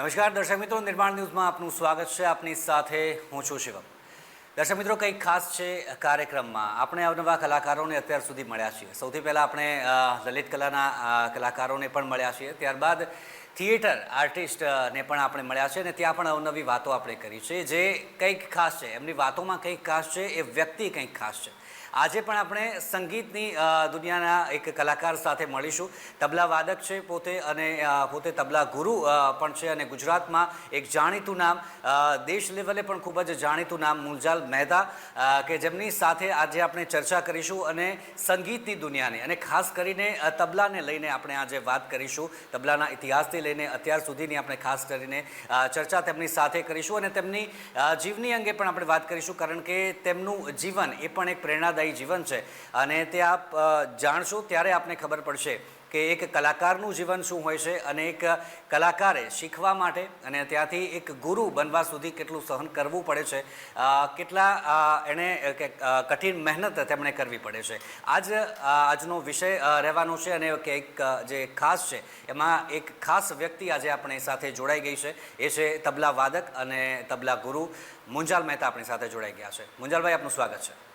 નમસ્કાર, દર્શક મિત્રો. નિર્માણ ન્યૂઝમાં આપનું સ્વાગત છે. આપની સાથે હું છું શિવમ. દર્શક મિત્રો, કંઈક ખાસ છે કાર્યક્રમમાં. આપણે અવનવા કલાકારોને અત્યાર સુધી મળ્યા છીએ. સૌથી પહેલાં આપણે લલિત કલાના કલાકારોને પણ મળ્યા છીએ. ત્યારબાદ થિયેટર આર્ટિસ્ટને પણ આપણે મળ્યા છે અને ત્યાં પણ અવનવી વાતો આપણે કરી છે. જે કંઈક ખાસ છે. એમની વાતોમાં કંઈક ખાસ છે. એ વ્યક્તિ કંઈક ખાસ છે. આજે પણ આપણે સંગીતની દુનિયાના એક કલાકાર સાથે મળીશું. તબલા વાદક છે પોતે અને પોતે તબલા ગુરુ પણ છે અને ગુજરાતમાં એક જાણીતું નામ દેશ લેવલે પણ ખૂબ જ જાણીતું નામ મુલજાલ મહેતા કે જેમની સાથે આજે આપણે ચર્ચા કરીશું અને સંગીતની દુનિયાની અને ખાસ કરીને તબલાને લઈને આપણે આજે વાત કરીશું. તબલાના ઇતિહાસથી લઈને અત્યાર સુધીની આપણે ખાસ કરીને ચર્ચા તેમની સાથે કરીશું અને તેમની જીવની અંગે પણ આપણે વાત કરીશું, કારણ કે તેમનું જીવન એ પણ એક પ્રેરણાદાયી જીવન છે. અને તે આપ જાણશો ત્યારે આપને ખબર પડશે કે એક કલાકારનું જીવન શું હોય છે અને એક કલાકારે શીખવા માટે અને ત્યાંથી એક ગુરુ બનવા સુધી કેટલું સહન કરવું પડે છે. કેટલા એણે કઠિન મહેનત તેમણે કરવી પડે છે. આજ આજનો વિષય રહેવાનો છે અને એક જે ખાસ છે એમાં એક ખાસ વ્યક્તિ આજે આપણી સાથે જોડાઈ ગઈ છે. એ છે તબલા વાદક અને તબલા ગુરુ મુંજાલ મહેતા આપણી સાથે જોડાઈ ગયા છે. મુંજાલભાઈ, આપનું સ્વાગત છે.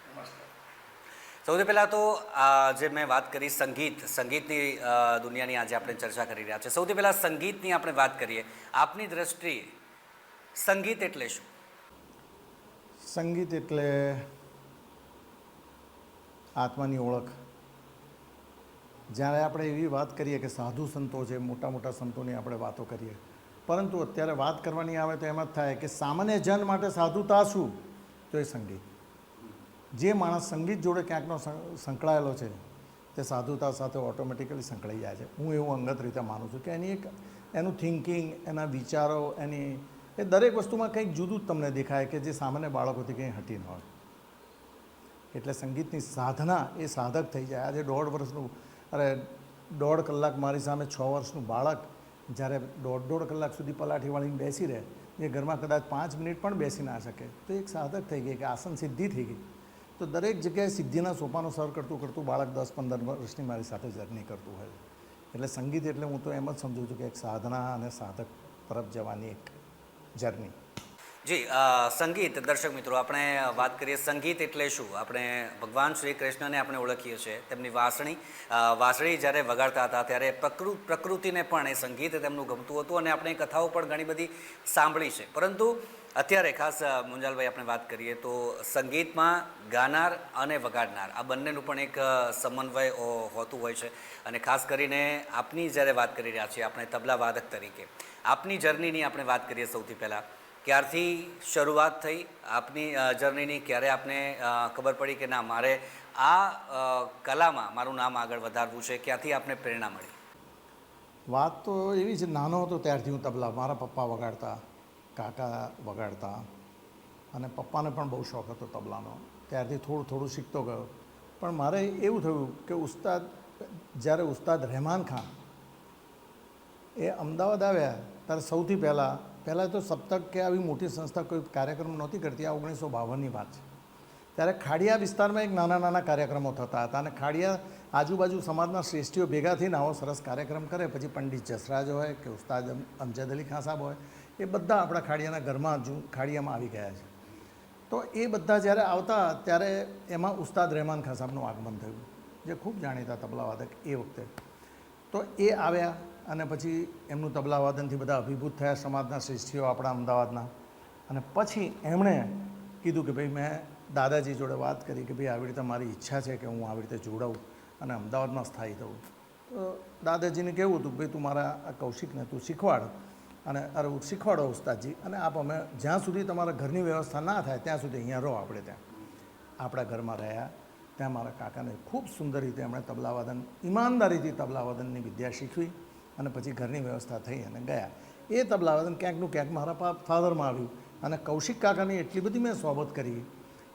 સૌથી પહેલાં તો જે મેં વાત કરી સંગીત, સંગીતની દુનિયાની આજે આપણે ચર્ચા કરી રહ્યા છે. સૌથી પહેલાં સંગીતની આપણે વાત કરીએ. આપની દ્રષ્ટિએ સંગીત એટલે શું? સંગીત એટલે આત્માની ઓળખ. જ્યારે આપણે એવી વાત કરીએ કે સાધુ સંતો છે, મોટા મોટા સંતોની આપણે વાતો કરીએ. પરંતુ અત્યારે વાત કરવાની આવે તો એમ જ થાય કે સામાન્ય જન માટે સાધુતા શું? તો એ સંગીત. જે માણસ સંગીત જોડે ક્યાંકનો સંકળાયેલો છે, તે સાધુતા સાથે ઓટોમેટિકલી સંકળાઈ જાય છે. હું એવું અંગત રીતે માનું છું કે એની એક, એનું થિંકિંગ એના વિચારો, એની, એ દરેક વસ્તુમાં કંઈક જુદું જ તમને દેખાય કે જે સામાન્ય બાળકોથી કંઈ હટી ન હોય. એટલે સંગીતની સાધના એ સાધક થઈ જાય. આજે દોઢ વર્ષનું, અરે દોઢ કલાક મારી સામે છ વર્ષનું બાળક જ્યારે દોઢ દોઢ કલાક સુધી પલાઠી વાળીને બેસી રહે જે ઘરમાં કદાચ પાંચ મિનિટ પણ બેસી ના શકે, તો એક સાધક થઈ ગઈ કે આસન સિદ્ધિ થઈ ગઈ. તો દરેક જગ્યાએ સિદ્ધિના સોપાનો સર કરતું કરતું બાળક દસ પંદર વર્ષની મારી સાથે જર્ની કરતું હોય. એટલે સંગીત એટલે હું તો એમ જ સમજું છું કે એક સાધના અને સાધક તરફ જવાની એક જર્ની. જી સંગીત, દર્શક મિત્રો, આપણે વાત કરીએ સંગીત એટલે શું? આપણે ભગવાન શ્રી કૃષ્ણને આપણે ઓળખીએ છીએ, તેમની વાસણી. વાસણી જ્યારે વગાડતા હતા ત્યારે પ્રકૃ, પ્રકૃતિને પણ એ સંગીત તેમનું ગમતું હતું અને આપણે કથાઓ પણ ઘણી બધી સાંભળી છે. પરંતુ અત્યારે ખાસ મુંજાલભાઈ, આપણે વાત કરીએ તો સંગીતમાં ગાનાર અને વગાડનાર, આ બંનેનું પણ એક સમન્વય હોતું હોય છે. અને ખાસ કરીને આપની જ્યારે વાત કરી રહ્યા છીએ, આપણે તબલા વાદક તરીકે, આપની જર્નીની આપણે વાત કરીએ સૌથી પહેલાં, ક્યારથી શરૂઆત થઈ, આપની જર્નીની, ક્યારે આપને ખબર પડી કે ના, મારે આ કલામાં મારું નામ આગળ વધારવું છે, ક્યાંથી આપને પ્રેરણા મળી? વાત તો એવી છે, નાનો હતો ત્યારથી હું તબલા, મારા પપ્પા વગાડતા. કાકા વગાડતા અને પપ્પાને પણ બહુ શોખ હતો તબલાનો. ત્યારથી થોડું થોડું શીખતો ગયો. પણ મારે એવું થયું કે ઉસ્તાદ, જ્યારે ઉસ્તાદ રહેમાન ખાન એ અમદાવાદ આવ્યા, ત્યારે સૌથી પહેલાં પહેલાં તો સપ્તક કે આવી મોટી સંસ્થા કોઈ કાર્યક્રમ નહોતી કરતી, આ ઓગણીસો બાવનની વાત છે. ત્યારે ખાડિયા વિસ્તારમાં એક નાના નાના કાર્યક્રમો થતા હતા અને ખાડિયા આજુબાજુ સમાજના શ્રેષ્ઠીઓ ભેગા થઈને આવો સરસ કાર્યક્રમ કરે. પછી પંડિત જસરાજ હોય કે ઉસ્તાદ અમજદ અલી ખાન સાહેબ હોય. એ બધા આપણા ખાડિયાના ઘરમાં જૂ ખાડિયામાં આવી ગયા છે. તો એ બધા જ્યારે આવતા ત્યારે એમાં ઉસ્તાદ રહેમાન ખાન સાહેબનું આગમન થયું, જે ખૂબ જાણીતા તબલાવાદક એ વખતે. તો એ આવ્યા અને પછી એમનું તબલાવાદનથી બધા અભિભૂત થયા, સમાજના શ્રેષ્ઠીઓ આપણા અમદાવાદના. અને પછી એમણે કીધું કે ભાઈ મેં દાદાજી જોડે વાત કરી કે ભાઈ આવી રીતે મારી ઈચ્છા છે કે હું આવી રીતે જોડાઉં અને અમદાવાદમાં સ્થાયી થઉં. તો દાદાજીને કેવું હતું કે ભાઈ તું મારા આ કૌશિકને તું શીખવાડ અને અરે શીખવાડો ઉસ્તાદજી. અને આપ અમે જ્યાં સુધી તમારા ઘરની વ્યવસ્થા ના થાય, ત્યાં સુધી અહીંયા રહો આપણે ત્યાં. આપણા ઘરમાં રહ્યા, ત્યાં મારા કાકાને ખૂબ સુંદર રીતે એમણે તબલાવાદન, ઈમાનદારીથી તબલાવાદનની વિદ્યા શીખવી અને પછી ઘરની વ્યવસ્થા થઈ અને ગયા. એ તબલાવાદન ક્યાંકનું ક્યાંક મારા ફાધરમાં આવ્યું. અને કૌશિક કાકાની એટલી બધી મેં સોબત કરી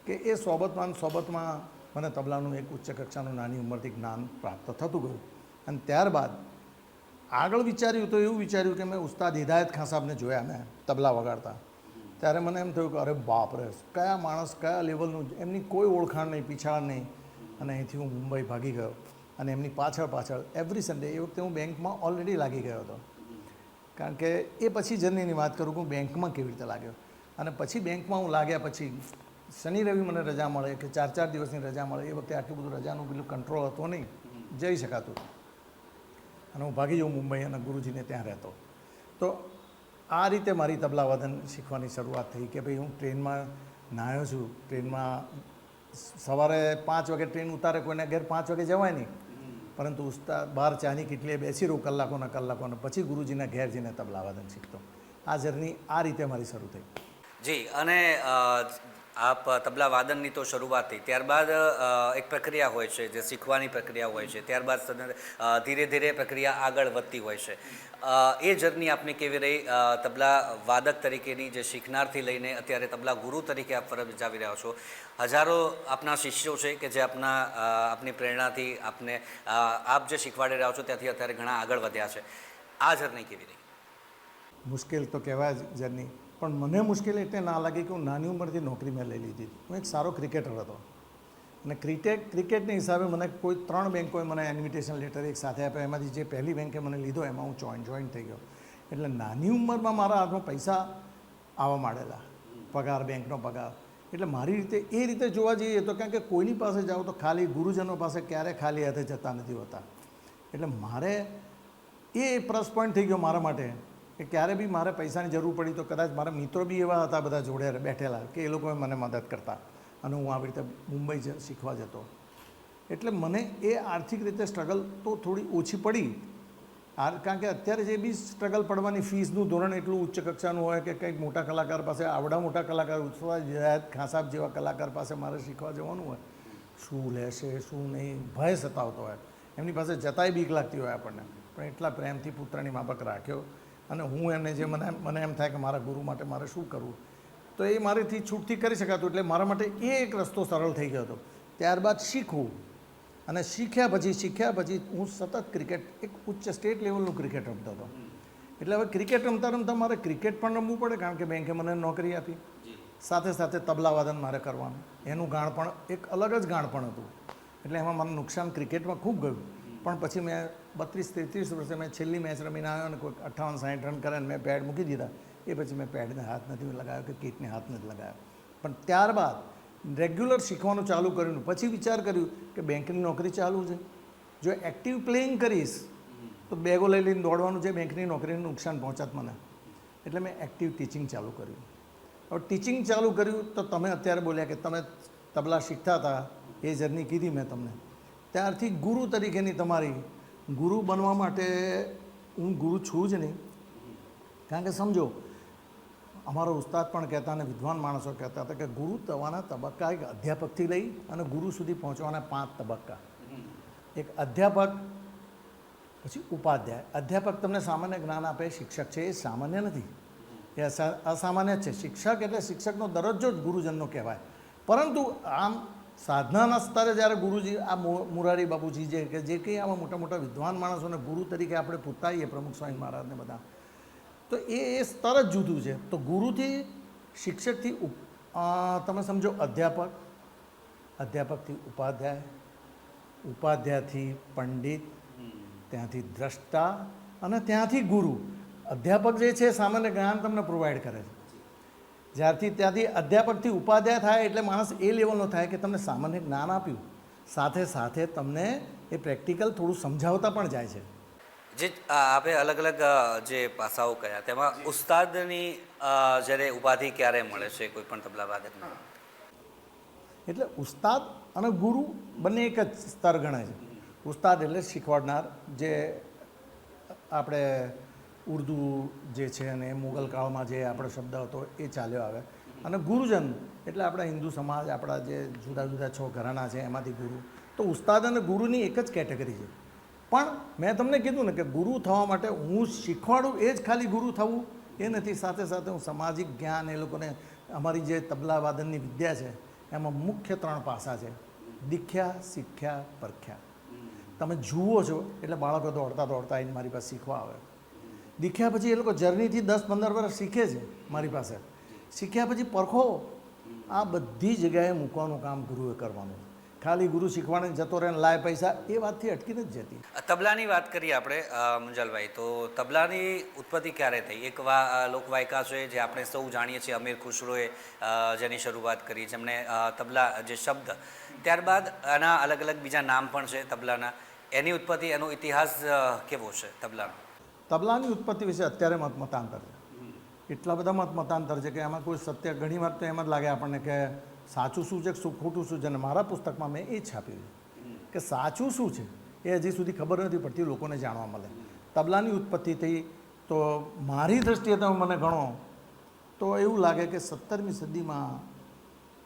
કે એ સોબતમાં સોબતમાં મને તબલાનું એક ઉચ્ચ કક્ષાનું નાની ઉંમરથી જ્ઞાન પ્રાપ્ત થતું ગયું. અને ત્યારબાદ આગળ વિચાર્યું તો એવું વિચાર્યું કે મેં ઉસ્તાદ હિદાયત ખાન સાહેબને જોયા મેં, તબલા વગાડતા. ત્યારે મને એમ થયું કે અરે બાપ રે, કયા માણસ કયા લેવલનું, એમની કોઈ ઓળખાણ નહીં, પીછાણ નહીં. અને અહીંથી હું મુંબઈ ભાગી ગયો અને એમની પાછળ પાછળ એવરી સન્ડે એ વખતે હું બેંકમાં ઓલરેડી લાગી ગયો હતો. કારણ કે એ પછી જર્નીની વાત કરું કે હું બેંકમાં કેવી રીતે લાગ્યો. અને પછી બેંકમાં હું લાગ્યા પછી શનિ રવિ મને રજા મળે કે ચાર ચાર દિવસની રજા મળે, એ વખતે આટલું બધું રજાનું પેલું કંટ્રોલ હતો નહીં. જઈ શકાતું. અને હું ભાગી જાઉં મુંબઈ અને ગુરુજીને ત્યાં રહેતો. તો આ રીતે મારી તબલાવાદન શીખવાની શરૂઆત થઈ કે ભાઈ હું ટ્રેનમાં નાહ્યો છું, ટ્રેનમાં સવારે પાંચ વાગે ટ્રેન ઉતારે, કોઈને ઘેર પાંચ વાગે જવાય નહીં. પરંતુ ઉસ્તા, બહાર ચાની કેટલીએ બેસી રહું કલાકોના કલાકોને પછી ગુરુજીના ઘેર જઈને તબલાવાદન શીખતો. આ જર્ની આ રીતે મારી શરૂ થઈ. જી, અને આપ તબલા વાદનની તો શરૂઆત થઈ. ત્યારબાદ એક પ્રક્રિયા હોય છે, જે શીખવાની પ્રક્રિયા હોય છે. ત્યારબાદ ધીરે ધીરે પ્રક્રિયા આગળ વધતી હોય છે. એ જર્ની આપની કેવી રહી? તબલા વાદક તરીકેની જે શીખનારથી લઈને અત્યારે તબલા ગુરુ તરીકે આપ ફરજ બજાવી રહ્યા છો. હજારો આપના શિષ્યો છે કે જે આપના આપની પ્રેરણાથી આપને આપ જે શીખવાડી રહ્યા છો ત્યાંથી અત્યારે ઘણા આગળ વધ્યા છે. આ જર્ની કેવી રહી? મુશ્કેલ તો કહેવાય જર્ની. પણ મને મુશ્કેલી એટલે ના લાગી કે હું નાની ઉંમરથી નોકરી મેં લઈ લીધી. હું એક સારો ક્રિકેટર હતો. અને ક્રિકેટ, ક્રિકેટની હિસાબે મને કોઈ ત્રણ બેંકોએ મને ઇન્વિટેશન લેટર એક સાથે આપ્યા. એમાંથી જે પહેલી બેંકે મને લીધો, એમાં હું જોઈન જોઈન થઈ ગયો. એટલે નાની ઉંમરમાં મારા હાથમાં પૈસા આવવા માંડેલા. પગાર, બેંકનો પગાર. એટલે મારી રીતે, એ રીતે જોવા જઈએ તો કારણ કે કોઈની પાસે જાઓ તો ખાલી ગુરુજનો પાસે ક્યારે ખાલી હાથે જતા નથી હોતા. એટલે મારે એ પ્લસ પોઈન્ટ થઈ ગયો મારા માટે. કે ક્યારે બી મારે પૈસાની જરૂર પડી તો કદાચ મારા મિત્રો બી એવા હતા બધા જોડે બેઠેલા કે એ લોકોએ મને મદદ કરતા. અને હું આવી રીતે મુંબઈ શીખવા જતો. એટલે મને એ આર્થિક રીતે સ્ટ્રગલ તો થોડી ઓછી પડી. કારણ કે અત્યારે જે બી સ્ટ્રગલ પડવાની ફીસનું ધોરણ એટલું ઉચ્ચ કક્ષાનું હોય કે કંઈક મોટા કલાકાર પાસે, આવડા મોટા કલાકાર ઉત્સવા જયાત ખાસાબ જેવા કલાકાર પાસે મારે શીખવા જવાનું હોય, શું લેશે, શું નહીં, ભય સતાવતો હોય. એમની પાસે જતાય બીક લાગતી હોય આપણને. પણ એટલા પ્રેમથી પુત્રની માફક રાખ્યો. અને હું એમને જે મને મને એમ થાય કે મારા ગુરુ માટે મારે શું કરવું? તો એ મારેથી છૂટથી કરી શકાતું એટલે મારા માટે એ એક રસ્તો સરળ થઈ ગયો હતો. ત્યારબાદ શીખવું. અને શીખ્યા પછી શીખ્યા પછી હું સતત ક્રિકેટ એક ઉચ્ચ સ્ટેટ લેવલનું ક્રિકેટ રમતો હતો. એટલે હવે ક્રિકેટ રમતા રમતા મારે ક્રિકેટ પણ રમવું પડે કારણ કે બેંકે મને નોકરી આપી. સાથે સાથે તબલા વાદન મારે કરવાનું. એનું ગાણ પણ એક અલગ જ ગાણ પણ હતું. એટલે એમાં મને નુકસાન ક્રિકેટમાં ખૂબ ગયું. પણ પછી મેં બત્રીસ તેત્રીસ વર્ષે મેં છેલ્લી મેચ રમીને આવ્યો અને કોઈ અઠ્ઠાવન સાઠ રન કરે અને મેં પેડ મૂકી દીધા. એ પછી મેં પેડને હાથ નથી લગાવ્યો કે કીટને હાથ નથી લગાવ્યો. પણ ત્યારબાદ રેગ્યુલર શીખવાનું ચાલુ કર્યું પછી વિચાર કર્યું કે બેંકની નોકરી ચાલુ છે. જો એક્ટિવ પ્લેઇંગ કરીશ, તો બેગો લઈ લઈને દોડવાનું છે બેંકની નોકરીનું નુકસાન પહોંચાત મને. એટલે મેં એક્ટિવ ટીચિંગ ચાલુ કર્યું. હવે ટીચિંગ ચાલુ કર્યું તો તમે અત્યારે બોલ્યા કે તમે તબલા શીખતા હતા, એ જર્ની કીધી મેં તમને. ત્યારથી ગુરુ તરીકેની તમારી ગુરુ બનવા માટે હું ગુરુ છું જ નહીં. કારણ કે સમજો, અમારો ઉસ્તાદ પણ કહેતા અને વિદ્વાન માણસો કહેતા હતા કે ગુરુ થવાના તબક્કા એક અધ્યાપકથી લઈ અને ગુરુ સુધી પહોંચવાના પાંચ તબક્કા. એક અધ્યાપક, પછી ઉપાધ્યાય. અધ્યાપક તમને સામાન્ય જ્ઞાન આપે, શિક્ષક છે, એ સામાન્ય નથી. એ અસામાન્ય છે. શિક્ષક એટલે શિક્ષકનો દરજ્જો જ ગુરુજનનો કહેવાય. પરંતુ આમ સાધનાના સ્તરે જ્યારે ગુરુજી, આ મુરારી બાબુજી જે કે, જે કંઈ આવા મોટા મોટા વિદ્વાન માણસોને ગુરુ તરીકે આપણે પૂતાઈએ પ્રમુખ સ્વામી મહારાજને બધા, તો એ એ સ્તર જ જુદું છે. તો ગુરુથી શિક્ષકથી તમે સમજો અધ્યાપક, અધ્યાપકથી ઉપાધ્યાય, ઉપાધ્યાયથી પંડિત, ત્યાંથી દ્રષ્ટા અને ત્યાંથી ગુરુ. અધ્યાપક જે છે સામાન્ય જ્ઞાન તમને પ્રોવાઈડ કરે છે. જ્યારથી ત્યાંથી અધ્યાપકથી ઉપાધ્યાય થાય એટલે માણસ એ લેવલનો થાય કે તમને સામાન્ય જ્ઞાન આપ્યું. સાથે સાથે તમને એ પ્રેક્ટિકલ થોડું સમજાવતા પણ જાય છે. જે આપણે આપે અલગ અલગ જે પાસાઓ કયા તેમાં ઉસ્તાદની જ્યારે ઉપાધિ ક્યારે મળે છે કોઈ પણ તબલા વાદકને એટલે ઉસ્તાદ અને ગુરુ બંને એક જ સ્તર ગણાય છે. ઉસ્તાદ એટલે શીખવાડનાર જે આપણે ઉર્દુ જે છે અને મુગલ કાળમાં જે આપણો શબ્દ હતો એ ચાલ્યો આવે. અને ગુરુજન, એટલે આપણા હિન્દુ સમાજ, આપણા જે જુદા જુદા છ ઘરાના છે એમાંથી ગુરુ. તો ઉસ્તાદ અને ગુરુની એક જ કેટેગરી છે. પણ મેં તમને કીધું ને કે ગુરુ થવા માટે હું શીખવાડું એ જ ખાલી ગુરુ થવું એ નથી. સાથે સાથે હું સામાજિક જ્ઞાન એ લોકોને અમારી જે તબલા વાદનની વિદ્યા છે એમાં મુખ્ય ત્રણ પાસા છે. દીખ્યા, શીખ્યા, પરખ્યા. તમે જુઓ છો, એટલે બાળકો દોડતા દોડતા આવીને મારી પાસે શીખવા આવે. દીખ્યા પછી એ લોકો જર્નીથી દસ પંદર વર્ષ શીખે છે મારી પાસે. શીખ્યા પછી પરખો. આ બધી જગ્યાએ મૂકવાનું કામ ગુરુએ કરવાનું ખાલી ગુરુ શીખવાને જતો રહે લાય પૈસા, એ વાતથી અટકીને જ જતી. તબલાની વાત કરીએ આપણે મુંજલભાઈ, તો તબલાની ઉત્પત્તિ ક્યારે થઈ? એક વા લોકવાયકા છે જે આપણે સૌ જાણીએ છીએ, અમીર ખુશરોએ જેની શરૂઆત કરી જેમણે તબલા જે શબ્દ, ત્યારબાદ આના અલગ અલગ બીજા નામ પણ છે તબલાના. એની ઉત્પત્તિ, એનો ઇતિહાસ કેવો છે તબલાનો? તબલાની ઉત્પત્તિ વિશે અત્યારે મત મતાંતર છે. એટલા બધા મત મતાંતર છે કે એમાં કોઈ સત્ય, ઘણી વાર તો એમ જ લાગે આપણને કે સાચું શું છે શું ખોટું શું છે અને મારા પુસ્તકમાં મેં એ છાપ્યું કે સાચું શું છે એ હજી સુધી ખબર નથી પડતી, લોકોને જાણવા મળે. તબલાની ઉત્પત્તિ થઈ તો મારી દ્રષ્ટિએ તમે મને ગણો તો એવું લાગે કે સત્તરમી સદીમાં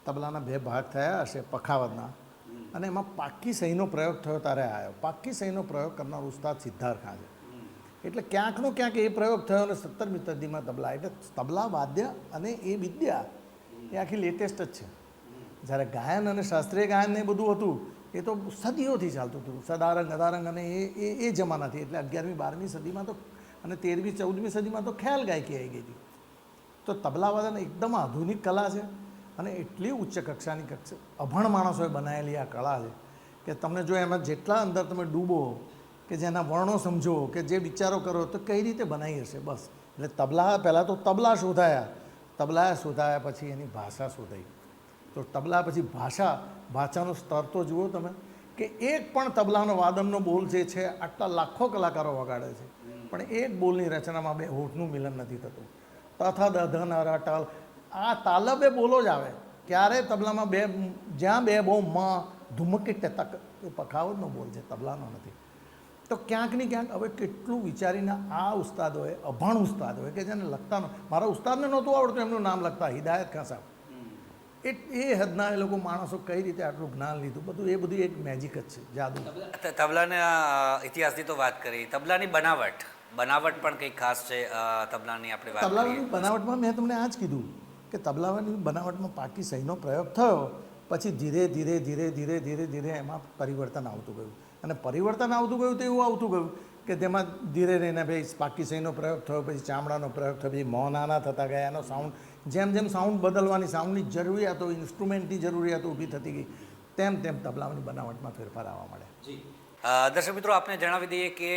તબલાના બે ભાગ થયા હશે પખાવતના અને એમાં પાકી સહીનો પ્રયોગ થયો ત્યારે આવ્યો પાકી સહીનો પ્રયોગ કરનાર ઉસ્તાદ સિદ્ધાર્થ ખાન છે. એટલે ક્યાંકનો ક્યાંક એ પ્રયોગ થયો અને સત્તરમી સદીમાં તબલા. એટલે તબલા, વાદ્ય અને એ વિદ્યા એ આખી લેટેસ્ટ જ છે. જ્યારે ગાયન અને શાસ્ત્રીય ગાયન એ બધું હતું, એ તો સદીઓથી ચાલતું હતું. સદારંગ, અદારંગ અને એ એ એ જમાનાથી. એટલે અગિયારમી, બારમી સદીમાં તો અને તેરમી, ચૌદમી સદીમાં તો ખ્યાલ ગાયકી આવી ગઈ હતી. તો તબલાવાદન એકદમ આધુનિક કલા છે અને એટલી ઉચ્ચ કક્ષાની કક્ષા અભણ માણસોએ બનાવેલી આ કળા છે કે તમને જો એમાં જેટલા અંદર તમે ડૂબો કે જેના વર્ણો સમજો, કે જે વિચારો કરો, તો કઈ રીતે બનાવી હશે? બસ. એટલે તબલા, પહેલાં તો તબલા શોધાયા. તબલા શોધાયા પછી એની ભાષા શોધાઈ. તો તબલા પછી ભાષા, ભાષાનું સ્તર તો જુઓ તમે, કે એક પણ તબલાનો વાદનનો બોલ જે છે, આટલા લાખો કલાકારો વગાડે છે. પણ એક બોલની રચનામાં બે હોઠનું મિલન નથી થતું. તથા દધન અરાટલ આ તાલબે બોલો જ આવે. ક્યારે તબલામાં બે, જ્યાં બે બહુ મ ધુમકી ટતક પખાવતનો બોલ છે, તબલાનો નથી. તો ક્યાંક ને ક્યાંક હવે કેટલું વિચારીને આ ઉસ્તાદ હોય અભણ હોય કે જેને લખતા મારા ઉસ્તાદને નહોતું આવડતું એમનું નામ લખતા હિદાયત ખાન સાહેબ. એ એ હદના એ લોકો માણસો કઈ રીતે આટલું જ્ઞાન લીધું? બધું એ બધું એક મેજિક જ છે જાદુ. તબલાને તબલાના ઇતિહાસની તો વાત કરી. તબલાની બનાવટ. બનાવટ પણ કંઈક ખાસ છે તબલાની આપણે વાત કરીએ. તબલાવાની બનાવટમાં મેં તમને આ જ કીધું કે તબલાવાની બનાવટમાં પાકી સહીનો પ્રયોગ થયો. પછી ધીરે ધીરે ધીરે ધીરે ધીરે ધીરે એમાં પરિવર્તન આવતું ગયું. અને પરિવર્તન આવતું ગયું તો એવું આવતું ગયું કે તેમાં ધીરે રહીને ભાઈ પાકી પ્રયોગ થયો પછી ચામડાનો પ્રયોગ થયો પછી મોં નાના થતા ગયા. એનો સાઉન્ડ જેમ જેમ સાઉન્ડ બદલવાની સાઉન્ડની જરૂરિયાતો ઇન્સ્ટ્રુમેન્ટની જરૂરિયાતો ઊભી થતી ગઈ તેમ તેમ તબલાની બનાવટમાં ફેરફાર આવવા માંડ્યા અ, દર્શક મિત્રો આપને જણાવી દઈએ કે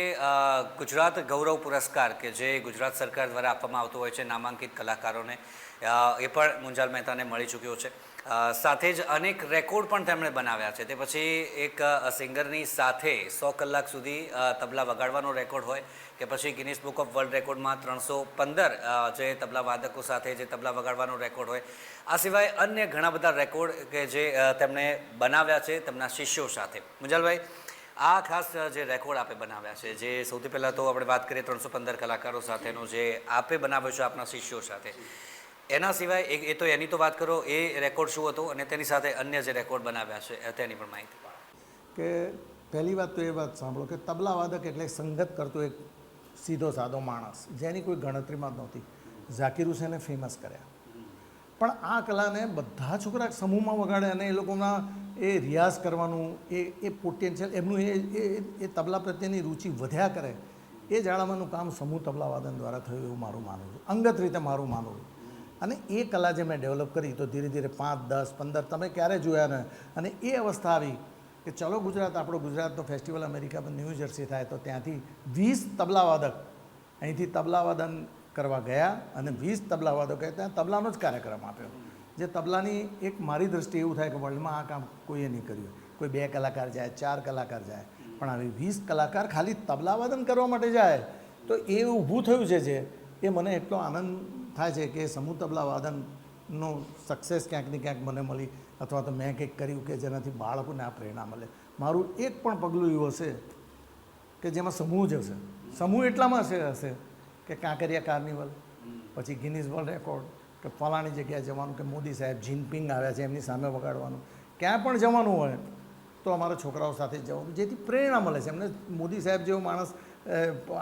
ગુજરાત ગૌરવ પુરસ્કાર કે જે ગુજરાત સરકાર દ્વારા આપવામાં આવતો હોય છે નામાંકિત કલાકારોને એ પણ મુંજાલ મહેતાને મળી ચૂક્યો છે. સાથે જ અનેક રેકોર્ડ પણ તેમણે બનાવ્યા છે. તે પછી એક સિંગરની સાથે સો કલાક સુધી તબલા વગાડવાનો રેકોર્ડ હોય કે પછી ગિનિસ બુક ઓફ વર્લ્ડ રેકોર્ડમાં ત્રણસો પંદર જે તબલા વાદકો સાથે જે તબલા વગાડવાનો રેકોર્ડ હોય. આ સિવાય અન્ય ઘણા બધા રેકોર્ડ કે જે તેમણે બનાવ્યા છે તેમના શિષ્યો સાથે. મુંજલભાઈ, આ ખાસ જે રેકોર્ડ આપે બનાવ્યા છે, જે સૌથી પહેલાં તો આપણે વાત કરીએ ત્રણસો પંદર કલાકારો સાથેનો જે આપે બનાવ્યો છે આપણા શિષ્યો સાથે. એના સિવાય એ એ તો એની તો વાત કરો, એ રેકોર્ડ શું હતો અને તેની સાથે અન્ય જે રેકોર્ડ બનાવ્યા છે તેની પણ માહિતી કે પહેલી વાત તો એ વાત સાંભળો કે તબલા વાદક એટલે સંગત કરતો એક સીધો સાદો માણસ, જેની કોઈ ગણતરીમાં નહોતી. ઝાકીર હુસેને ફેમસ કર્યા. પણ આ કલાને બધા છોકરા સમૂહમાં વગાડે અને એ લોકોના એ રિયાઝ કરવાનું, એ એ પોટેન્શિયલ, એમનું એ એ તબલા પ્રત્યેની રુચિ વધ્યા કરે, એ જાળવવાનું કામ સમૂહ તબલા વાદન દ્વારા થયું એવું મારું માનવું છું. અંગત રીતે મારું માનવું અને એ કલા જે મેં ડેવલપ કરી તો ધીરે ધીરે પાંચ, દસ, પંદર, તમે ક્યારે જોયા ને, અને એ અવસ્થા આવી કે ચલો ગુજરાત, આપણો ગુજરાતનો ફેસ્ટિવલ અમેરિકામાં ન્યૂ જર્સી થાય તો ત્યાંથી વીસ તબલાવાદક અહીંથી તબલાવાદન કરવા ગયા અને વીસ તબલાવાદકોએ ત્યાં તબલાનો જ કાર્યક્રમ આપ્યો. જે તબલાની એક મારી દ્રષ્ટિએ એવું થાય કે વર્લ્ડમાં આ કામ કોઈએ નહીં કર્યું. કોઈ બે કલાકાર જાય, ચાર કલાકાર જાય. પણ આવી વીસ કલાકાર ખાલી તબલાવાદન કરવા માટે જાય તો એ ઊભું થયું છે જે, એ મને એટલો આનંદ થાય છે કે સમૂહ તબલા વાદનનો સક્સેસ ક્યાંક ને ક્યાંક મને મળી અથવા તો મેં કંઈક કર્યું કે જેનાથી બાળકોને આ પ્રેરણા મળે. મારું એક પણ પગલું એવું હશે કે જેમાં સમૂહ જ હશે. સમૂહ એટલામાં હશે હશે કે કાંકરિયા કાર્નિવલ, પછી ગિનીઝ વર્લ્ડ રેકોર્ડ, કે ફલાણી જગ્યાએ જવાનું, કે મોદી સાહેબ જિનપિંગ આવ્યા છે એમની સામે વગાડવાનું. ક્યાં પણ જવાનું હોય તો અમારા છોકરાઓ સાથે જવાનું, જેથી પ્રેરણા મળે છે. એમને મોદી સાહેબ જેવો માણસ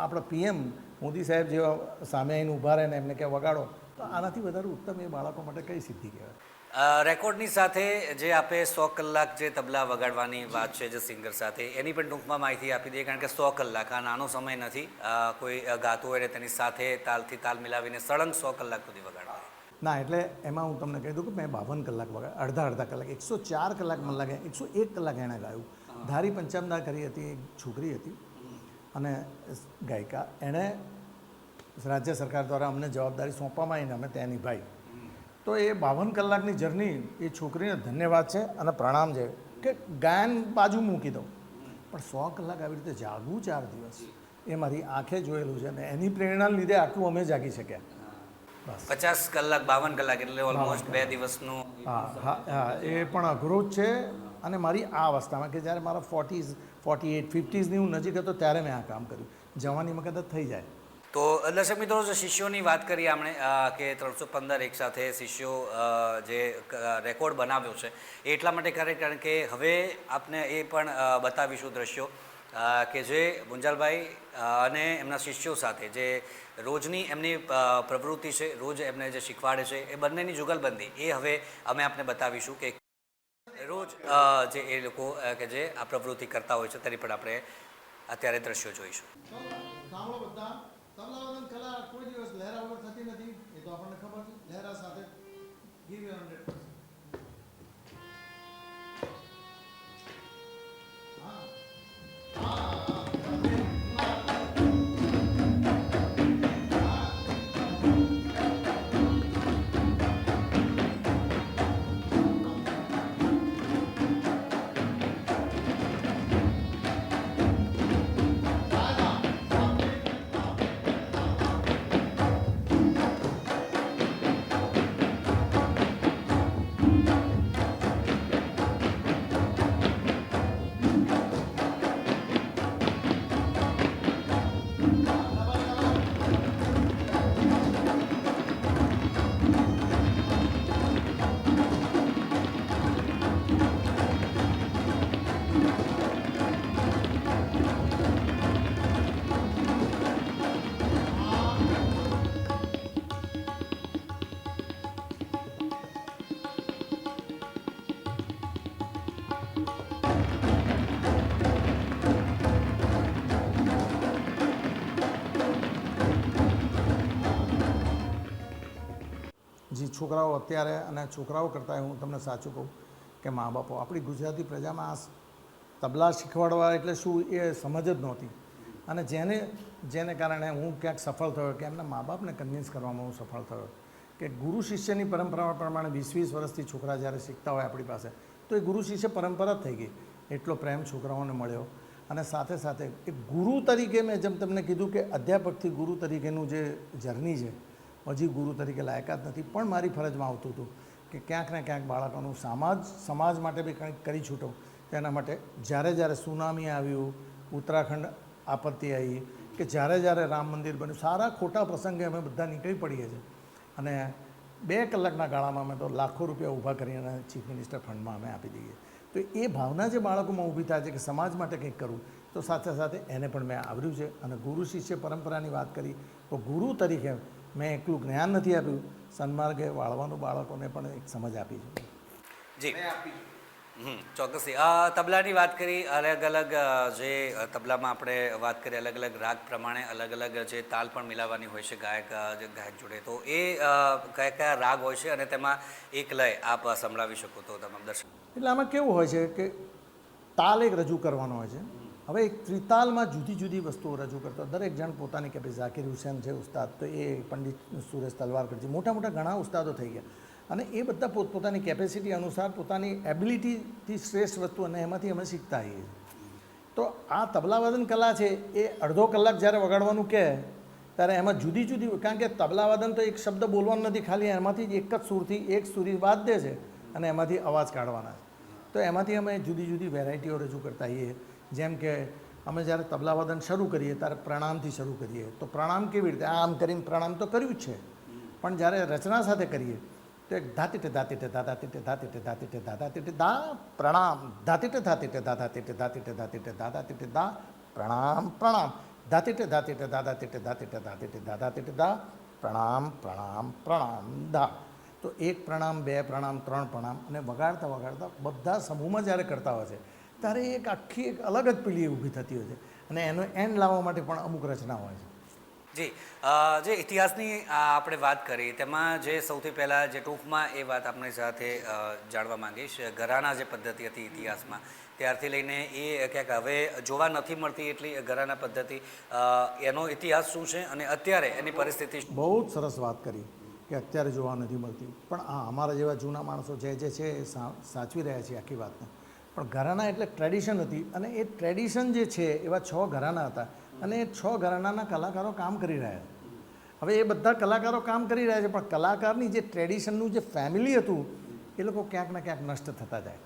આપણા પીએમ મોદી સાહેબ જેવા સામે આવીને ઊભા રહે ને એમને કે વગાડો તો આનાથી વધારે ઉત્તમ એ બાળકો માટે કઈ સિદ્ધિ કહેવાય? રેકોર્ડની સાથે જે આપે સો કલાક જે તબલા વગાડવાની વાત છે જે સિંગર સાથે એની પણ ટૂંકમાં માહિતી આપી દઈએ કારણ કે સો કલાક આ નાનો સમય નથી. કોઈ ગાતું હોય ને તેની સાથે તાલથી તાલ મિલાવીને સળંગ સો કલાક સુધી વગાડવા. ના એટલે એમાં હું તમને કહી દઉં કે મેં બાવન કલાક વગાડ અડધા અડધા કલાક એકસો ચાર કલાક મને લાગે એકસો એક કલાક એણે ગાયું. ધારી પંચમદા કરી હતી એક છોકરી હતી અને ગાયિકા. એણે રાજ્ય સરકાર દ્વારા અમને જવાબદારી સોંપવામાં આવીને અમે ત્યાં નિભાઈ તો એ બાવન કલાકની જર્ની એ છોકરીને ધન્યવાદ છે અને પ્રણામ છે. કે ગાયન બાજુ મૂકી દઉં. પણ સો કલાક આવી રીતે જાગવું ચાર દિવસ એ મારી આંખે જોયેલું છે અને એની પ્રેરણાને લીધે આટલું અમે જાગી શક્યા. બસ. પચાસ કલાક બાવન કલાક એટલે ઓલમોસ્ટ બે દિવસનું હા હા હા એ પણ અઘરો જ છે અને મારી આ અવસ્થામાં કે જ્યારે મારા ફોર્ટીઝ ફોર્ટી એટ ફિફ્ટીઝની હું નજીક હતો ત્યારે મેં આ કામ કર્યું. જવાની મકદ થઈ જાય. તો દર્શક મિત્રો શિષ્યોની વાત કરીએ આપણે કે ત્રણસો પંદર એક સાથે શિષ્યો જે રેકોર્ડ બનાવ્યો છે એટલા માટે કરે કારણ કે હવે આપને એ પણ બતાવીશું દ્રશ્યો કે જે ગુંજાલભાઈ અને એમના શિષ્યો સાથે જે રોજની એમની પ્રવૃત્તિ છે, રોજ એમને જે શીખવાડે છે, એ બંનેની જુગલબંધી, એ હવે અમે આપને બતાવીશું કે રોજ જે એ લોકો કે જે આ પ્રવૃત્તિ કરતા હોય છે, તેની પણ આપણે અત્યારે દ્રશ્યો જોઈશું. કલા કોઈ દિવસ લહેરા વગર થતી નથી, એ તો આપણને ખબર છે. લહેરા સાથે ગીવ જે છોકરાઓ અત્યારે અને છોકરાઓ કરતાં હું તમને સાચું કહું કે મા બાપો, આપણી ગુજરાતી પ્રજામાં આ તબલા શીખવાડવા એટલે શું એ સમજ જ નહોતી. અને જેને જેને કારણે હું ક્યાંક સફળ થયો કે એમના મા બાપને કન્વિન્સ કરવામાં હું સફળ થયો કે ગુરુ શિષ્યની પરંપરા પ્રમાણે વીસ વીસ વર્ષથી છોકરા જ્યારે શીખતા હોય આપણી પાસે, તો એ ગુરુ શિષ્ય પરંપરા જ થઈ ગઈ. એટલો પ્રેમ છોકરાઓને મળ્યો. અને સાથે સાથે એક ગુરુ તરીકે મેં જેમ તમને કીધું કે અધ્યાપકથી ગુરુ તરીકેનું જે જર્ની છે હજી ગુરુ તરીકે લાયકાત નથી, પણ મારી ફરજમાં આવતું હતું કે ક્યાંક ને ક્યાંક બાળકોનું સમાજ સમાજ માટે બી કંઈક કરી છૂટો. તેના માટે જ્યારે જ્યારે સુનામી આવ્યું, ઉત્તરાખંડ આપત્તિ આવી, કે જ્યારે જ્યારે રામ મંદિર બન્યું, સારા ખોટા પ્રસંગે અમે બધા નીકળી પડીએ છીએ. અને બે કલાકના ગાળામાં અમે તો લાખો રૂપિયા ઊભા કરીને ચીફ મિનિસ્ટર ફંડમાં અમે આપી દઈએ. તો એ ભાવના જે બાળકોમાં ઊભી થાય છે કે સમાજ માટે કંઈક કરવું, તો સાથે સાથે એને પણ મેં આવર્યું છે. અને ગુરુ શિષ્ય પરંપરાની વાત કરી, તો ગુરુ તરીકે મેં એકલું જ્ઞાન નથી આપ્યું. સન્માર્ગે વાળવાનું બાળકોને પણ એક સમજ આપી છે. જી. હમ ચોક્કસથી. તબલાની વાત કરી અલગ અલગ જે તબલામાં આપણે વાત કરી અલગ અલગ રાગ પ્રમાણે અલગ અલગ જે તાલ પણ મિલાવવાની હોય છે ગાયક ગાયક જોડે. તો એ કયા કયા રાગ હોય છે અને તેમાં એક લય આપ સંભળાવી શકો તો તમામ દર્શક. એટલે આમાં કેવું હોય છે કે તાલ એક રજૂ કરવાનો હોય છે. હવે એક ત્રિતાલમાં જુદી જુદી વસ્તુઓ રજૂ કરતો, દરેક જણ પોતાની કે ભાઈ ઝાકીર હુસેન છે ઉસ્તાદ, તો એ પંડિત સુરેશ તલવારકરજી મોટા મોટા ઘણા ઉસ્તાદો થઈ ગયા. અને એ બધા પોતપોતાની કેપેસિટી અનુસાર પોતાની એબિલિટીથી શ્રેષ્ઠ વસ્તુ અને એમાંથી અમે શીખતા હોઈએ તો આ તબલાવાદન કલા છે, એ અડધો કલાક જ્યારે વગાડવાનું કહે, ત્યારે એમાં જુદી જુદી, કારણ કે તબલાવાદન તો એક શબ્દ બોલવાનો નથી, ખાલી એમાંથી જ એક જ સુરથી, એક સુરી વાદ્ય છે અને એમાંથી અવાજ કાઢવાના છે. તો એમાંથી અમે જુદી જુદી વેરાયટીઓ રજૂ કરતા હોઈએ જેમ કે અમે જ્યારે તબલાવાદન શરૂ કરીએ ત્યારે પ્રણામથી શરૂ કરીએ તો પ્રણામ કેવી રીતે આમ કરીને પ્રણામ તો કર્યું જ છે પણ જ્યારે રચના સાથે કરીએ તો એક ધાતીટે ધાતીટે દાદા તીટે ધાતીટે ધાતીટે દાદા તીટે દા પ્રણામ ધાતીટે ધાતીટે દાદા તીટે ધાતીટે ધાતીટે દાદા તીટે દા પ્રણામ પ્રણામ ધાતીટે ધાતીટે દાદા તીટે ધાતીટે ધાતીટે દાદા તીટે દા પ્રણામ પ્રણામ પ્રણામ દા તો એક પ્રણામ બે પ્રણામ ત્રણ પ્રણામ અને વગાડતા વગાડતા બધા સમૂહમાં જ્યારે કરતા હોય છે ત્યારે એક આખી એક અલગ જ પેઢી ઊભી થતી હોય છે. અને એનો એન્ડ લાવવા માટે પણ અમુક રચના હોય છે. જી. જે ઇતિહાસની આપણે વાત કરી તેમાં જે સૌથી પહેલાં જે ટૂંકમાં એ વાત આપણી સાથે જાણવા માંગીશ. ઘરાના જે પદ્ધતિ હતી ઇતિહાસમાં ત્યારથી લઈને એ ક્યાંક હવે જોવા નથી મળતી એટલી ઘરાના પદ્ધતિ. એનો ઇતિહાસ શું છે અને અત્યારે એની પરિસ્થિતિ બહુ જ સરસ વાત કરી કે અત્યારે જોવા નથી મળતી. પણ આ અમારા જેવા જૂના માણસો જે જે છે એ સાચવી રહ્યા છે આખી વાતને. પણ ઘરાના એટલે ટ્રેડિશન હતી અને એ ટ્રેડિશન જે છે, એવા છ ઘરાના હતા અને એ છ ઘરાનાના કલાકારો કામ કરી રહ્યા હવે એ બધા કલાકારો કામ કરી રહ્યા છે, પણ કલાકારની જે ટ્રેડિશનનું જે ફેમિલી હતું, એ લોકો ક્યાંક ને ક્યાંક નષ્ટ થતા જાય.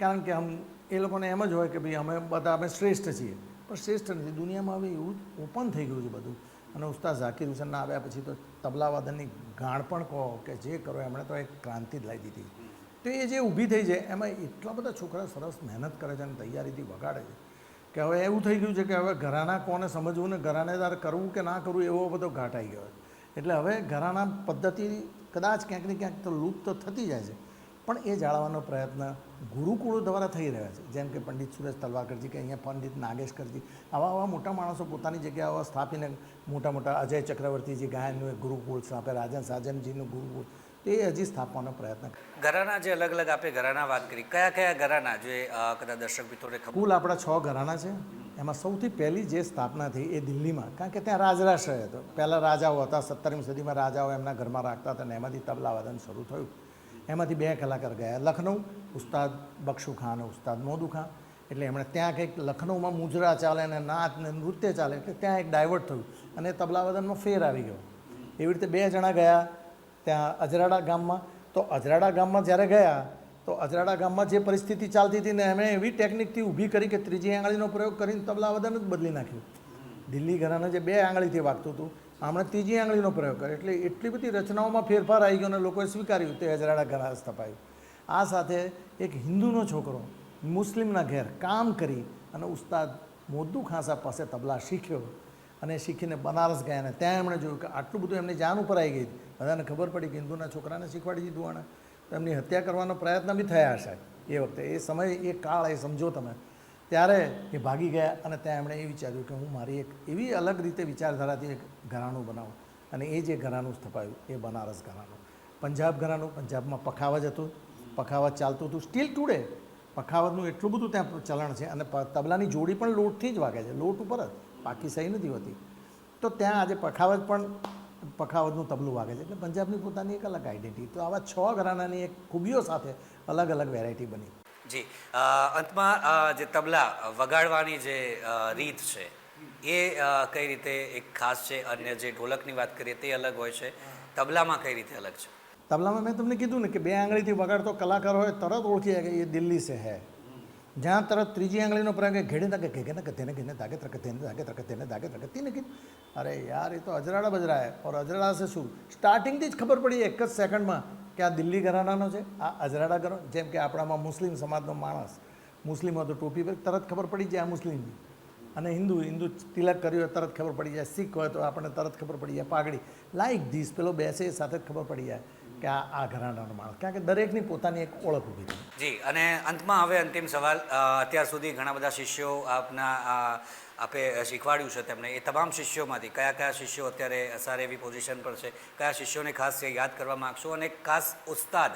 કારણ કે આમ એ લોકોને એમ જ હોય કે ભાઈ અમે બધા, અમે શ્રેષ્ઠ છીએ. પણ શ્રેષ્ઠ નથી. દુનિયામાં હવે એવું ઓપન થઈ ગયું છે બધું. અને ઉસ્તાદ ઝાકીર હુસેનના આવ્યા પછી તો તબલાવાદનની ગાણ પણ કહો કે જે કરો, એમણે તો એક ક્રાંતિ જ લાવી દીધી. તો એ જે ઊભી થઈ છે એમાં એટલા બધા છોકરા સરસ મહેનત કરે છે અને તૈયારીથી વગાડે છે કે હવે એવું થઈ ગયું છે કે હવે ઘરાના કોને સમજવું ને ઘરાનેદાર કરવું કે ના કરવું એવો બધો ઘાટ આવી ગયો છે. એટલે હવે ઘરાના પદ્ધતિ કદાચ ક્યાંક ને ક્યાંક તો લુપ્ત થતી જાય છે. પણ એ જાળવવાનો પ્રયત્ન ગુરુકુળો દ્વારા થઈ રહ્યા છે. જેમ કે પંડિત સુરેશ તલવાકરજી કે અહીંયા પંડિત નાગેશકરજી, આવા આવા મોટા માણસો પોતાની જગ્યાઓ સ્થાપીને મોટા મોટા અજય ચક્રવર્તીજી ગાયનનું એક ગુરુકુળ સ્થાપે, રાજન સાજનજીનું ગુરુકુળ તો એ હજી સ્થાપવાનો પ્રયત્ન. ઘરાના જે અલગ અલગ આપણે ઘરાના વાત કરી કયા કયા ઘરાના જે કદાચ દર્શક મિત્રોને કુલ આપણા છ ઘરાના છે. એમાં સૌથી પહેલી જે સ્થાપના થઈ એ દિલ્હીમાં કારણ કે ત્યાં રાજરાશ્રય હતો પહેલાં રાજાઓ હતા સત્તરમી સદીમાં રાજાઓ એમના ઘરમાં રાખતા હતા અને એમાંથી તબલાવાદન શરૂ થયું. એમાંથી બે કલાકાર ગયા. લખનઉ ઉસ્તાદ બક્ષુ ખાન અને ઉસ્તાદ મોદુ ખાન. એટલે એમણે ત્યાં કંઈક લખનઉમાં મુજરા ચાલે અને નાચ ને નૃત્ય ચાલે એટલે ત્યાં એક ડાયવર્ટ થયું અને તબલાવાદનમાં ફેર આવી ગયો. એવી રીતે બે જણા ગયા. ત્યાં અજરાડા ગામમાં. તો અજરાડા ગામમાં જ્યારે ગયા, તો અજરાડા ગામમાં જે પરિસ્થિતિ ચાલતી હતી ને એમણે એવી ટેકનિકથી ઊભી કરી કે ત્રીજી આંગળીનો પ્રયોગ કરીને તબલા વધારે જ બદલી નાખ્યું. દિલ્હી ઘરાને જે બે આંગળીથી વાગતું હતું હમણાં ત્રીજી આંગળીનો પ્રયોગ કર્યો. એટલે એટલી બધી રચનાઓમાં ફેરફાર આવી ગયો અને લોકોએ સ્વીકાર્યું તે અજરાડા ઘરા સ્થપાયું. આ સાથે એક હિન્દુનો છોકરો મુસ્લિમના ઘેર કામ કરી અને ઉસ્તાદ મોદુ ખાંસા પાસે તબલા શીખ્યો. અને શીખીને બનારસ ગયા અને ત્યાં એમણે જોયું કે આટલું બધું એમની જાન ઉપર આવી ગઈ બધાને ખબર પડી કે હિન્દુના છોકરાને શીખવાડી દીધું તો એમની હત્યા કરવાનો પ્રયત્ન બી થયા હશે એ વખતે. એ સમય, એ કાળ, એ સમજો તમે. ત્યારે એ ભાગી ગયા અને ત્યાં એમણે એ વિચાર્યું કે હું મારી એક એવી અલગ રીતે વિચારધારાથી એક ઘરાણું બનાવું. અને એ જે ઘરાણું સ્થપાયું એ બનારસ ઘરાણું. પંજાબ ઘરાણું, પંજાબમાં પખાવજ હતું. પખાવજ ચાલતું હતું. સ્ટીલ ટુડે પખાવજનું એટલું બધું ત્યાં ચલણ છે અને તબલાની જોડી પણ લોટથી જ વાગે છે. લોટ ઉપર જ. પાકી સહી નથી હોતી. તો ત્યાં આજે પખાવત પણ પખાવતનું તબલું વાગે છે. એટલે પંજાબની પોતાની એક અલગ આઈડેન્ટિટી તો આવા છ ઘરાનાની એક ખૂબીઓ સાથે અલગ અલગ વેરાયટી બની. જી. અંતમાં જે તબલા વગાડવાની જે રીત છે એ કઈ રીતે એક ખાસ છે? અને જે ઢોલકની વાત કરીએ તે અલગ હોય છે. તબલામાં કઈ રીતે અલગ છે? તબલામાં મેં તમને કીધું ને કે બે આંગળીથી વગાડતો કલાકાર હોય તરત ઓળખી જાય કે એ દિલ્હી સે હે. જ્યાં તરત ત્રીજી આંગળીનો પ્રયોગ ઘેડે તકે ઘેગે ને તેને ઘેને તાકે તકે તેને તાકે તકે તેને તાકે તકે તેને ઘીન અરે યાર, એ તો અજરાડા બજરા હે ઓર અજરાડા સે શું? સ્ટાર્ટિંગથી જ ખબર પડી એક જ સેકન્ડમાં કે આ દિલ્હી ઘરાનાનો છે, આ અજરાડા ઘરો, જેમ કે આપણામાં મુસ્લિમ સમાજનો માણસ. મુસ્લિમ હતો ટોપી પર, તરત ખબર પડી જાય આ મુસ્લિમ અને હિન્દુ હિન્દુ તિલક કર્યું હોય, તરત ખબર પડી જાય. શીખ હોય તો આપણને તરત ખબર પડી જાય. પાઘડી લાઈક ધીસ પેલો બેસે એ સાથે જ ખબર પડી જાય. કે આ આ ઘરાણાનો માણસ. કારણ કે દરેકની પોતાની એક ઓળખ ઊભી થઈ જી અને અંતમાં હવે અંતિમ સવાલ અત્યાર સુધી ઘણા બધા શિષ્યો આપના આપે શીખવાડ્યું છે તેમને. એ તમામ શિષ્યોમાંથી કયા કયા શિષ્યો અત્યારે સારી એવી પોઝિશન પર છે? કયા શિષ્યોને ખાસ યાદ કરવા માગશો? અને ખાસ ઉસ્તાદ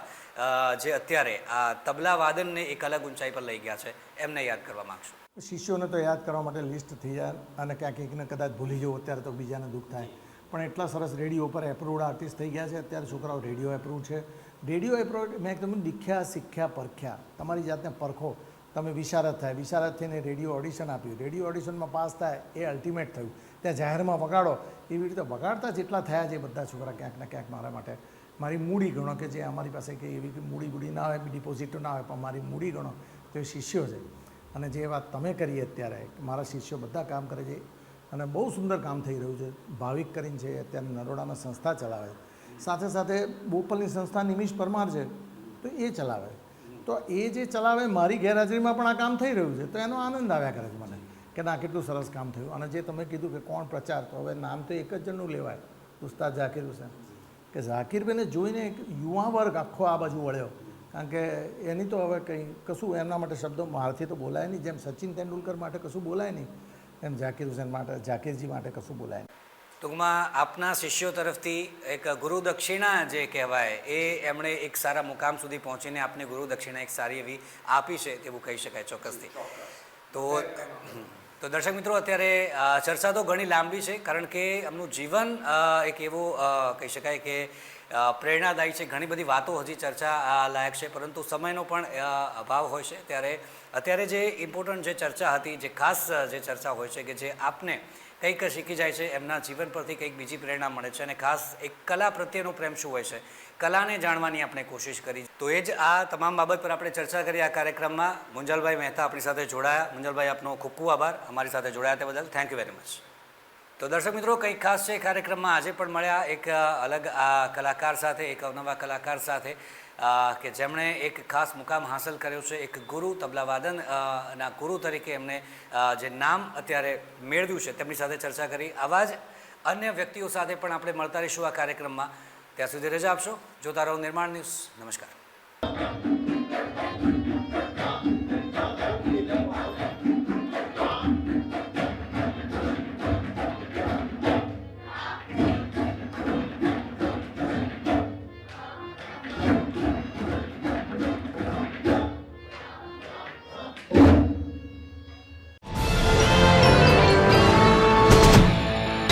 જે અત્યારે આ તબલા વાદનને એક અલગ ઊંચાઈ પર લઈ ગયા છે એમને યાદ કરવા માગશો. શિષ્યોને તો યાદ કરવા માટે લિસ્ટ થઈ જાય અને ક્યાંક એકને કદાચ ભૂલી જવું અત્યારે તો બીજાને દુઃખ થાય. પણ એટલા સરસ રેડિયો પર એપ્રુવડ આર્ટિસ્ટ થઈ ગયા છે. અત્યારે છોકરાઓ રેડિયો એપ્રુવ છે. રેડિયો એપ્રુવ મેં તમને દીખ્યા શીખ્યા પરખ્યા. તમારી જાતને પરખો. તમે વિશારદ થાય. વિશારદ થઈને રેડિયો ઓડિશન આપ્યું. રેડિયો ઓડિશનમાં પાસ થાય એ અલ્ટિમેટ થયું. ત્યાં જાહેરમાં વગાડો. એવી રીતે વગાડતા જેટલા થયા છે બધા છોકરા ક્યાંક ને ક્યાંક મારા માટે. મારી મૂડી ગણો કે જે અમારી પાસે કે એવી મૂડી બૂડી ના હોય ડિપોઝિટો ના હોય પણ મારી મૂડી ગણો. તો એ શિષ્યો છે. અને જે વાત તમે કરી અત્યારે, મારા શિષ્યો બધા કામ કરે છે. અને બહુ સુંદર કામ થઈ રહ્યું છે. ભાવિક કરીને છે અત્યારે નરોડામાં સંસ્થા ચલાવે સાથે સાથે બોપલની સંસ્થા નિમિષ પરમાર છે, તો એ ચલાવે તો એ જે ચલાવે, મારી ગેરહાજરીમાં પણ આ કામ થઈ રહ્યું છે. તો એનો આનંદ આવ્યા કરે છે મને કે ના, કેટલું સરસ કામ થયું. અને જે તમે કીધું કે કોણ પ્રચાર, તો હવે નામ તો એક જ જણનું લેવાય. ઉસ્તાદ ઝાકીર હુસેન. કે ઝાકીરભાઈને જોઈને એક યુવા વર્ગ આખો આ બાજુ વળ્યો. કારણ કે એની તો હવે કંઈ કશું એમના માટે શબ્દો, મારથી તો બોલાય નહીં. જેમ સચિન તેંડુલકર માટે કશું બોલાય નહીં. એમ ઝાકીર હુસેન માટે, ઝાકીરજી માટે કશું બોલાય ટૂંકમાં આપના શિષ્યો તરફથી એક ગુરુ દક્ષિણા જે કહેવાય, એ એમણે એક સારા મુકામ સુધી પહોંચીને આપને ગુરુ દક્ષિણા એક સારી એવી આપી છે તેવું કહી શકાય ચોક્કસથી તો. તો દર્શક મિત્રો, અત્યારે ચર્ચા તો ઘણી લાંબી છે, કારણ કે એમનું જીવન એક એવું કહી શકાય કે પ્રેરણાદાયી છે. ઘણી બધી વાતો હજી ચર્ચા લાયક છે. પરંતુ સમયનો પણ અભાવ હોય છે. ત્યારે અત્યારે જે ઇમ્પોર્ટન્ટ જે ચર્ચા હતી, જે ખાસ જે ચર્ચા હોય છે કે જે આપને કંઈક શીખી જાય છે, એમના જીવન પરથી કંઈક બીજી પ્રેરણા મળે છે અને ખાસ એક કલા પ્રત્યેનો પ્રેમ શું હોય છે, કલાને જાણવાની આપણે કોશિશ કરી. તો એ જ આ તમામ બાબત પર આપણે ચર્ચા કરી આ કાર્યક્રમમાં. મુંજલભાઈ મહેતા આપણી સાથે જોડાયા. મુંજલભાઈ આપનો ખૂબ ખૂબ આભાર. અમારી સાથે જોડાયા તે બદલ. થેન્ક યુ વેરી મચ તો દર્શક મિત્રો, કંઈક ખાસ છે, કાર્યક્રમમાં આજે પણ મળ્યા એક અલગ કલાકાર સાથે, એક અવનવા કલાકાર સાથે કે જેમણે એક ખાસ મુકામ હાંસલ કર્યો છે, એક ગુરુ તબલાવાદન ના ગુરુ તરીકે એમને જે નામ અત્યારે મેળવ્યું છે, તેમની સાથે ચર્ચા કરી. આવા જ અન્ય વ્યક્તિઓ સાથે પણ આપણે મળતા રહીશું આ કાર્યક્રમમાં. ત્યાં સુધી રજા આપશો. જોતા રહો નિર્માણ ન્યૂઝ. નમસ્કાર.